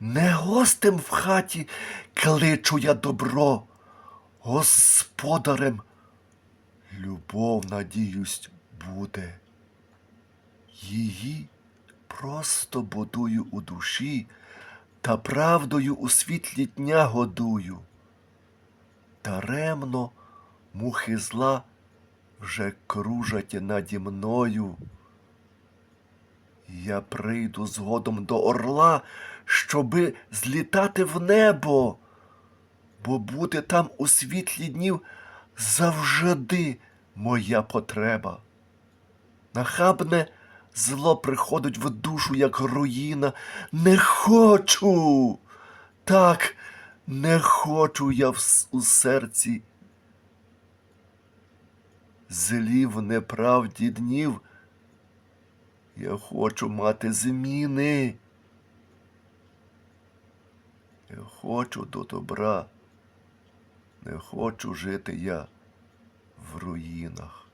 Не гостем в хаті кличу я добро, господарем любов, надіюсь, буде. Її просто будую у душі та правдою у світлі дня годую. Даремно мухи зла вже кружать наді мною. Я прийду згодом до орла, щоби злітати в небо, бо бути там у світлі днів завжди моя потреба. Нахабне зло приходить в душу, як руїна. Не хочу. Так, не хочу я в, у серці. Злі в неправді днів. Я хочу мати зміни. Я хочу до добра. Не хочу жити я в руїнах.